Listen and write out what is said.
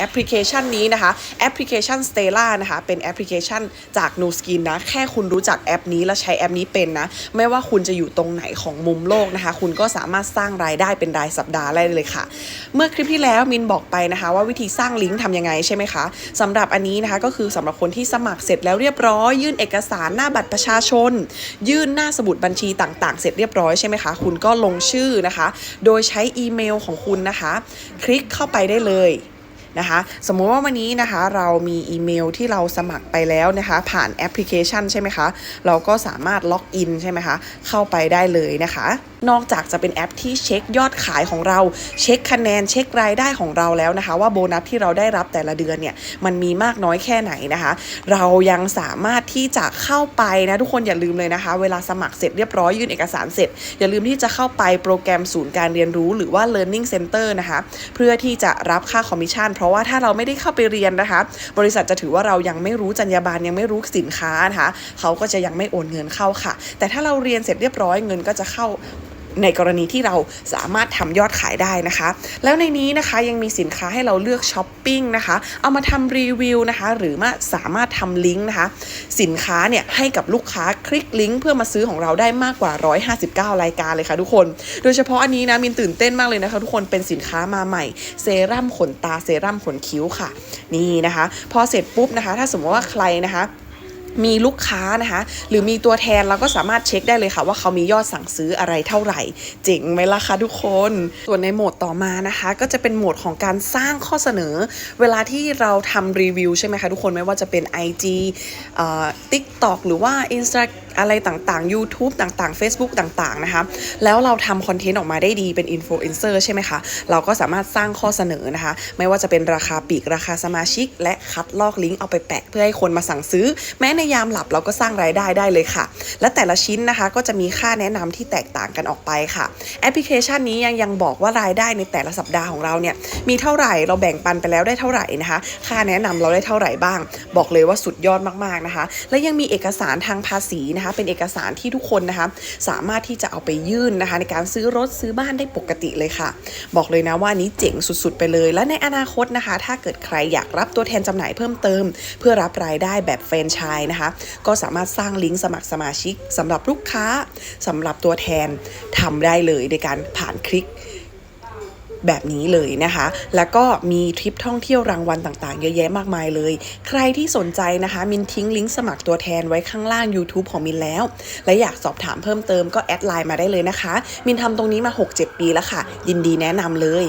แอปพลิเคชันนี้นะคะแอปพลิเคชัน Stella นะคะเป็นแอปพลิเคชันจาก Nu Skin นะแค่คุณรู้จักแอปนี้และใช้แอปนี้เป็นนะไม่ว่าคุณจะอยู่ตรงไหนของมุมโลกนะคะ คุณก็สามารถสร้างรายได้เป็นรายสัปดาห์ได้เลยค่ะ เมื่อคลิปที่แล้วมินบอกไปนะคะ ว่าวิธีสร้างลิงก์ทำยังไงใช่ไหมคะสำหรับอันนี้นะคะก็คือสำหรับคนที่สมัครเสร็จแล้วเรียบร้อย ยื่นเอกสารหน้าบัตรประชาชน ยื่นหน้าสมุดบัญชีต่าง ๆ เสร็จเรียบร้อยใช่ไหมคะคุณก็ลงชื่อนะคะ โดยใช้อีเมลของคุณนะคะ คลิกเข้าไปได้เลย นะคะ สมมุติว่าวันนี้นะคะเรามีอีเมลที่เราสมัครไปแล้วนะคะ ผ่านแอปพลิเคชันใช่ไหมคะ เราก็สามารถล็อกอินใช่ไหมคะ เข้าไปได้เลยนะคะ นอกจากจะเป็นแอปที่เช็คยอดขายของเรา เช็คคะแนนเช็ครายได้ของเราแล้วนะคะ ว่าโบนัสที่เราได้รับแต่ละเดือนเนี่ยมันมีมากน้อยแค่ไหนนะคะ เรายังสามารถที่จะเข้าไปนะทุกคนอย่าลืมเลยนะคะ เวลาสมัครเสร็จเรียบร้อยยื่นเอกสารเสร็จ อย่าลืมที่จะเข้าไปโปรแกรมศูนย์การเรียนรู้หรือว่า learning center นะคะ เพื่อที่จะรับค่าคอมมิชชั่นเพราะว่าถ้าเราไม่ได้เข้าไปเรียนนะคะ บริษัทจะถือว่าเรายังไม่รู้จรรยาบรรณยังไม่รู้สินค้านะคะเขาก็จะยังไม่โอนเงินเข้าค่ะ แต่ถ้าเราเรียนเสร็จเรียบร้อยเงินก็จะเข้า ในกรณีที่เราสามารถทำยอดขายได้นะคะ แล้วในนี้นะคะยังมีสินค้าให้เราเลือกช้อปปิ้งนะคะ เอามาทำรีวิวนะคะ หรือมาสามารถทำลิงก์นะคะ สินค้าเนี่ยให้กับลูกค้าคลิกลิงก์เพื่อมาซื้อของเราได้มากกว่า 159 รายการเลยค่ะทุกคน โดยเฉพาะอันนี้นะมินตื่นเต้นมากเลยนะคะ ทุกคนเป็นสินค้ามาใหม่ เซรั่มขนตาเซรั่มขนคิ้วค่ะ นี่นะคะ พอเสร็จปุ๊บนะคะ ถ้าสมมติว่าใครนะคะ มีลูกค้านะคะ หรือมีตัวแทนเราก็สามารถเช็คได้เลยค่ะ ว่าเขามียอดสั่งซื้ออะไรเท่าไหร่ เจ๋งไหมล่ะคะทุกคน ส่วนในโหมดต่อมานะคะ ก็จะเป็นโหมดของการสร้างข้อเสนอ เวลาที่เราทำรีวิวใช่ไหมคะทุกคนไม่ว่าจะเป็น IG เอ่อ TikTok หรือว่า Insta อะไรต่างๆ YouTube ต่างๆ Facebook ต่างๆนะคะ แล้วเราทำคอนเทนต์ออกมาได้ดีเป็นอินฟลูเอนเซอร์ใช่ไหมคะ เราก็สามารถสร้างข้อเสนอนะคะ ไม่ว่าจะเป็นราคาปีกราคาสมาชิก และคัดลอกลิงก์เอาไปแปะเพื่อให้คนมาสั่งซื้อแม้ในยามหลับเราก็สร้างรายได้ได้เลยค่ะ และแต่ละชิ้นนะคะก็จะมีค่าแนะนำที่แตกต่างกันออกไปค่ะ แอปพลิเคชันนี้ยังยังบอกว่ารายได้ในแต่ละสัปดาห์ของเราเนี่ยมีเท่าไหร่เราแบ่งปันไปแล้วได้เท่าไหร่นะคะ ค่าแนะนำเราได้เท่าไหร่บ้าง บอกเลยว่าสุดยอดมากๆนะคะ และยังมีเอกสารทางภาษีนะคะ เป็นเอกสารที่ทุกคนนะคะ สามารถที่จะเอาไปยื่นนะคะ ในการซื้อรถซื้อบ้านได้ปกติเลยค่ะ บอกเลยนะว่านี้เจ๋งสุดๆ ไปเลย และในอนาคตนะคะ ถ้าเกิดใครอยากรับตัวแทนจำหน่ายเพิ่มเติม เพื่อรับรายได้แบบแฟรนไชส์นะคะ ก็สามารถสร้างลิงก์สมัครสมาชิกสำหรับลูกค้าสำหรับตัวแทนทำได้เลยในการผ่านคลิกแบบนี้เลยนะคะ แล้วก็มีทริปท่องเที่ยวรางวัลต่างๆ เยอะแยะมากมายเลย ใครที่สนใจนะคะ มินทิ้งลิงก์สมัครตัวแทนไว้ข้างล่าง YouTube ของมินแล้ว และอยากสอบถามเพิ่มเติมก็แอดไลน์มาได้เลยนะคะ มินทำตรงนี้มา 6-7 ปีแล้วค่ะ ยินดีแนะนำเลย